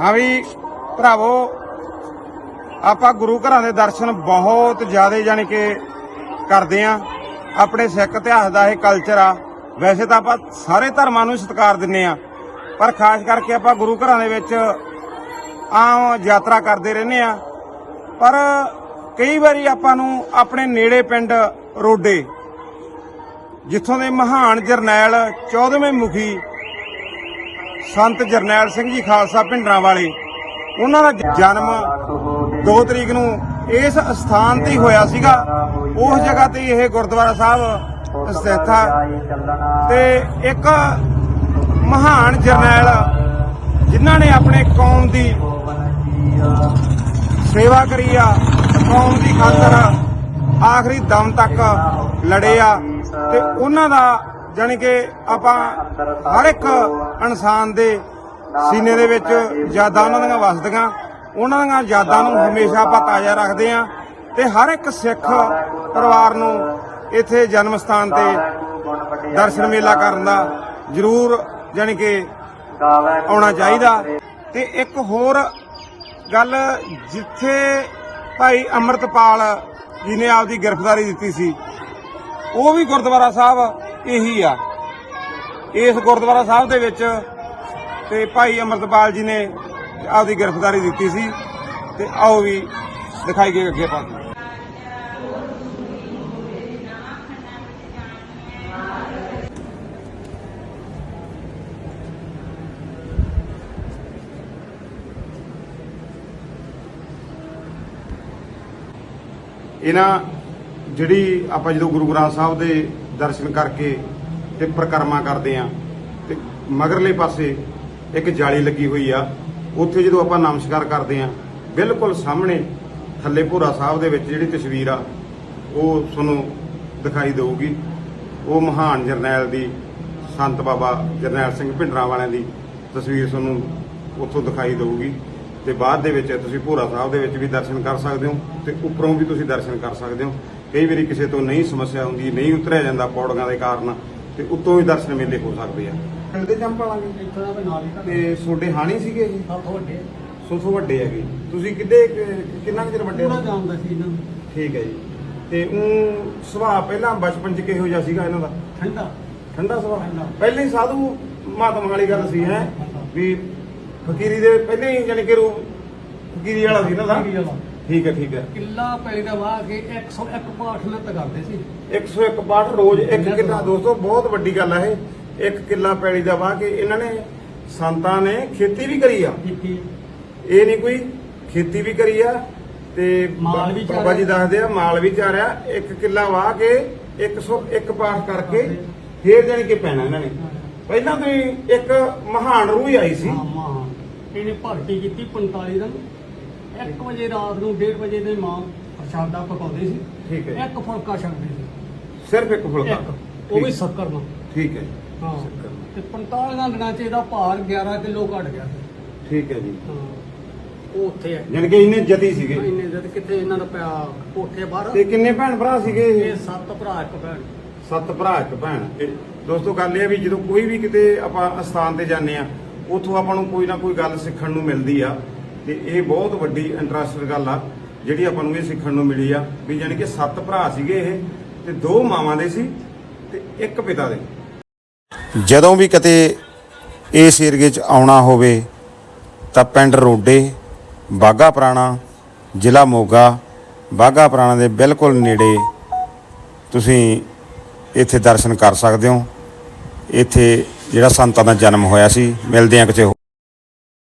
ਹਾਂ ਵੀ, ਭਰਾਵੋ, ਆਪਾਂ ਗੁਰੂ ਘਰਾਂ ਦੇ ਦਰਸ਼ਨ ਬਹੁਤ ਜ਼ਿਆਦਾ ਜਾਣੀ ਕਿ ਕਰਦੇ ਆ। ਆਪਣੇ ਸਿੱਖ ਇਤਿਹਾਸ ਦਾ ਇਹ ਕਲਚਰ ਆ। ਵੈਸੇ ਤਾਂ ਆਪਾਂ ਸਾਰੇ ਧਰਮਾਂ ਨੂੰ ਸਤਿਕਾਰ ਦਿੰਨੇ ਆ। ਪਰ ਖਾਸ ਕਰਕੇ ਆਪਾਂ ਗੁਰੂ ਘਰਾਂ ਦੇ ਵਿੱਚ ਆਮ ਯਾਤਰਾ ਕਰਦੇ ਰਹਿੰਦੇ ਆ। ਪਰ ਕਈ ਵਾਰੀ ਆਪਾਂ ਨੂੰ ਆਪਣੇ ਨੇੜੇ ਪਿੰਡ ਰੋਡੇ, ਜਿੱਥੋਂ ਦੇ ਮਹਾਨ ਜਰਨੈਲ 14ਵੇਂ ਮੁਖੀ ਸੰਤ ਜਰਨੈਲ ਸਿੰਘ ਜੀ ਖਾਲਸਾ ਭਿੰਡਰਾਂ ਵਾਲੇ। ਉਹਨਾਂ ਦਾ ਜਨਮ 2 ਤਰੀਕ ਨੂੰ ਇਸ ਸਥਾਨ ਤੇ ਹੀ ਹੋਇਆ ਸੀਗਾ। ਉਸ ਜਗ੍ਹਾ ਤੇ ਇਹ ਗੁਰਦੁਆਰਾ ਸਾਹਿਬ ਸਥਿਤ ਆ। ਤੇ ਇੱਕ ਮਹਾਨ ਜਰਨੈਲ ਜਿਨ੍ਹਾਂ ਨੇ ਆਪਣੇ ਕੌਮ ਦੀ ਸੇਵਾ ਕਰੀ ਆ, ਕੌਮ ਦੀ ਖਾਤਰ ਆਖਰੀ ਦਮ ਤੱਕ ਲੜੇ ਆ। ਤੇ ਉਹਨਾਂ ਦਾ ਜਾਣੀ ਕਿ ਆਪਾਂ ਹਰ ਇੱਕ ਇਨਸਾਨ ਦੇ ਸੀਨੇ ਦੇ ਵਿੱਚ ਯਾਦਾਂ ਉਹਨਾਂ ਦੀਆਂ ਵਸਦੀਆਂ। ਉਹਨਾਂ ਦੀਆਂ ਯਾਦਾਂ ਨੂੰ ਹਮੇਸ਼ਾ ਆਪਾਂ ਤਾਜ਼ਾ ਰੱਖਦੇ ਆ ਤੇ ਹਰ ਇੱਕ ਸਿੱਖ ਪਰਿਵਾਰ ਨੂੰ ਇੱਥੇ ਜਨਮ ਸਥਾਨ ਤੇ ਦਰਸ਼ਨ ਮੇਲਾ ਕਰਨ ਦਾ ਜ਼ਰੂਰ ਜਾਣੀ ਕਿ ਆਉਣਾ ਚਾਹੀਦਾ। ਤੇ ਇੱਕ ਹੋਰ ਗੱਲ, ਜਿੱਥੇ ਭਾਈ ਅਮਰਤਪਾਲ ਜੀ ਨੇ ਆਪਦੀ ਗ੍ਰਿਫਤਾਰੀ ਦਿੱਤੀ ਸੀ, ਉਹ ਵੀ ਗੁਰਦੁਆਰਾ ਸਾਹਿਬ ਇਹੀ ਆ। ਇਸ ਗੁਰਦੁਆਰਾ ਸਾਹਿਬ ਦੇ ਵਿੱਚ ਤੇ ਭਾਈ ਅਮਰਤਪਾਲ ਜੀ ਨੇ ਆਪਦੀ ਗ੍ਰਿਫਤਾਰੀ ਦਿੱਤੀ ਸੀ ਤੇ ਆਓ ਵੀ ਦਿਖਾਈ ਗਏ ਅੱਗੇ ਪਾ ਇਹਨਾਂ ਜਿਹੜੀ ਆਪਾਂ ਜਦੋਂ ਗੁਰੂ ਗ੍ਰੰਥ ਸਾਹਿਬ ਦੇ ਦਰਸ਼ਨ ਕਰਕੇ ਤੇ ਪ੍ਰਕਰਮਾ ਕਰਦੇ ਆ। ਤੇ ਮਗਰਲੇ ਪਾਸੇ ਇੱਕ ਜਾਲੀ ਲੱਗੀ ਹੋਈ ਆ। ਉੱਥੇ ਜਦੋਂ ਆਪਾਂ ਨਮਸਕਾਰ ਕਰਦੇ ਆ, ਬਿਲਕੁਲ ਸਾਹਮਣੇ ਥੱਲੇ ਭੋਰਾ ਸਾਹਿਬ ਦੇ ਵਿੱਚ ਜਿਹੜੀ ਤਸਵੀਰ ਆ, ਉਹ ਤੁਹਾਨੂੰ ਦਿਖਾਈ ਦੇਊਗੀ। ਉਹ ਮਹਾਨ ਜਰਨੈਲ ਦੀ, ਸੰਤ ਬਾਬਾ ਜਰਨੈਲ ਸਿੰਘ ਭਿੰਡਰਾਂ ਵਾਲਿਆਂ ਦੀ ਤਸਵੀਰ ਤੁਹਾਨੂੰ ਉੱਥੋਂ ਦਿਖਾਈ ਦੇਊਗੀ। ਤੇ ਬਾਅਦ ਦੇ ਵਿੱਚ ਤੁਸੀਂ ਭੋਰਾ ਸਾਹਿਬ ਦੇ ਵਿੱਚ ਵੀ ਦਰਸ਼ਨ ਕਰ ਸਕਦੇ ਹੋ ਤੇ ਉੱਪਰੋਂ ਵੀ ਤੁਸੀਂ ਦਰਸ਼ਨ ਕਰ ਸਕਦੇ ਹੋ। ਕਈ ਵਾਰੀ ਕਿਸੇ ਤੋਂ ਨਹੀਂ ਸਮੱਸਿਆ ਹੁੰਦੀ ਨਹੀਂ ਉਤਰਿਆ ਜਾਂਦਾ ਪੌੜੀਆਂ ਦੇ ਕਾਰਨ ਤੇ ਉੱਤੋਂ ਵੀ ਦਰਸ਼ਨ ਮੇਲੇ ਹੋ ਸਕਦੇ ਆ। ਦੇ ਜੰਮ ਪਾਲਾਂਗੇ ਇੱਥੋਂ ਦਾ ਨਾਲ ਹੀ ਤਾਂ ਛੋਡੇ ਹਾਣੀ ਸੀਗੇ ਇਹ ਸਭ ਤੋਂ ਵੱਡੇ। ਸੋਥੋਂ ਵੱਡੇ ਹੈਗੇ। ਤੁਸੀਂ ਕਿੱਡੇ ਕਿੰਨਾ ਕੁ ਚਿਰ ਵੱਡੇ ਹੋ? ਪੂਰਾ ਜਾਣਦਾ ਸੀ ਇਹਨਾਂ ਨੂੰ। ਠੀਕ ਹੈ ਜੀ। ਤੇ ਉਹ ਸੁਭਾਅ ਪਹਿਲਾਂ ਬਚਪਨ ਚ ਕਿਹੋ ਜਿਹਾ ਸੀਗਾ ਇਹਨਾਂ ਦਾ? ਠੰਡਾ। ਠੰਡਾ ਸੁਭਾਅ। ਪਹਿਲੇ ਹੀ ਸਾਧੂ ਮਹਾਤਮਾ ਵਾਲੀ ਗੱਲ ਸੀ ਹੈ? ਵੀ ਫਕੀਰੀ ਦੇ ਪਹਿਲੇ ਹੀ ਜਾਨੀ ਕਿ ਰੂਪ ਫਕੀਰੀ ਵਾਲਾ ਸੀ ਨਾ ਦਾ। ਠੀਕ ਹੈ ਠੀਕ ਹੈ। ਕਿੱਲਾ ਪੈਲੀ ਦਾ ਵਾਹ ਕੇ 101 ਪਾਠ ਨਤ ਕਰਦੇ ਸੀ। 101 ਪਾਠ ਰੋਜ਼ ਇੱਕ ਕਿੱਲਾ ਦੋਸਤੋ ਬਹੁਤ ਵੱਡੀ ਗੱਲ ਹੈ ਇਹ। ਇੱਕ ਕਿੱਲਾ ਪੈਲੀ ਦਾ ਵਾਹ ਕੇ ਇਹਨਾਂ ਨੇ ਸੰਤਾਂ ਨੇ ਖੇਤੀ ਵੀ ਕਰੀ ਆ। ਇਹ ਨਹੀਂ ਕੋਈ ਖੇਤੀ ਵੀ ਕਰੀ ਆ ਤੇ ਮਾਲ ਵੀ ਬਾਬਾ ਜੀ। ਦੱਸਦੇ ਆ ਮਾਲ ਵੀ ਚਾਰਿਆ। ਇੱਕ ਕਿੱਲਾ ਵਾਹ ਕੇ 101 ਪਾਠ ਕਰਕੇ ਫੇਰ ਜਾਣੀ ਕਿ ਪੈਣਾ ਇਹਨਾਂ ਨੇ। ਪਹਿਲਾਂ ਤੋਂ ਇੱਕ ਮਹਾਨ ਰੂਹ ਆਈ ਸੀ। ਹਾਂ ਇਹਨੇ ਭਰਤੀ ਕੀਤੀ 45 ਦਿਨ 1 ਵਜੇ ਰਾਤ ਨੂੰ 1:30 ਵਜੇ ਦੇ ਮਾਂ ਪ੍ਰਸ਼ਾਦਾ ਪਕਾਉਂਦੇ ਸੀ ਠੀਕ ਹੈ ਇੱਕ ਫੁਲਕਾ ਛਕਦੇ ਸੀ। ਸਿਰਫ ਇੱਕ ਫੁਲਕਾ? ਇੱਕ ਉਹ ਵੀ ਸ਼ੱਕਰ ਨਾਲ ਠੀਕ ਹੈ ਹਾਂ। ਸ਼ੱਕਰ। ਤੇ 45 ਦਿਨਾਂ ਚ ਇਹਦਾ ਭਾਰ 11 ਕਿਲੋ ਘਟ ਗਿਆ ਠੀਕ ਹੈ ਜੀ। ਹਾਂ। ਉਹ ਉੱਥੇ ਹੈ। ਜਾਣੀ ਕਿ ਇੰਨੇ ਜਤੀ ਸੀਗੇ। ਇੰਨੇ ਜਦ। ਕਿਤੇ ਇਹਨਾਂ ਦਾ ਪਿਆ ਕੋਠੇ ਬਾਹਰ? ਤੇ ਕਿੰਨੇ ਭੈਣ ਭਰਾ ਸੀਗੇ ਇਹ? ਸੱਤ ਭਰਾ ਇੱਕ ਭੈਣ। ਸੱਤ ਭਰਾ ਇੱਕ ਭੈਣ। ਦੋਸਤੋ ਗੱਲ ਇਹ ਆ ਵੀ ਜਦੋਂ ਕੋਈ ਵੀ ਕਿਤੇ ਆਪਾਂ ਅਸਥਾਨ ਤੇ ਜਾਂਦੇ ਆ ਉੱਥੋਂ ਆਪਾਂ ਨੂੰ ਕੋਈ ਨਾ ਕੋਈ ਗੱਲ ਸਿੱਖਣ ਨੂੰ ਮਿਲਦੀ ਆ। ਤੇ ਇਹ ਬਹੁਤ ਵੱਡੀ ਇੰਟਰਸਟਿੰਗ ਗੱਲ ਆ, ਜਿਹੜੀ ਆਪਾਂ ਨੂੰ ਇਹ ਸਿੱਖਣ ਨੂੰ ਮਿਲੀ ਆ, ਵੀ ਜਾਣੀ ਕਿ ਸੱਤ ਭਰਾ ਸੀਗੇ ਇਹ, ਤੇ ਦੋ ਮਾਵਾਂ ਦੇ ਸੀ, ਤੇ ਇੱਕ ਪਿਤਾ ਦੇ ਜਦੋਂ ਵੀ ਕਿਤੇ ਇਸ ਏਰੀਏ 'ਚ ਆਉਣਾ ਹੋਵੇ, ਤਾਂ ਪਿੰਡ ਰੋਡੇ ਬਾਗਾ ਪੁਰਾਣਾ, ਜ਼ਿਲ੍ਹਾ ਮੋਗਾ ਬਾਗਾ ਪੁਰਾਣਾ ਦੇ ਬਿਲਕੁਲ ਨੇੜੇ ਤੁਸੀਂ ਇੱਥੇ ਦਰਸ਼ਨ ਕਰ ਸਕਦੇ ਹੋ ਇੱਥੇ ਜਿਹੜਾ ਸੰਤਾਂ ਦਾ ਜਨਮ ਹੋਇਆ ਸੀ, ਮਿਲਦੇ ਆ ਕਿਤੇ ਹੋਰ।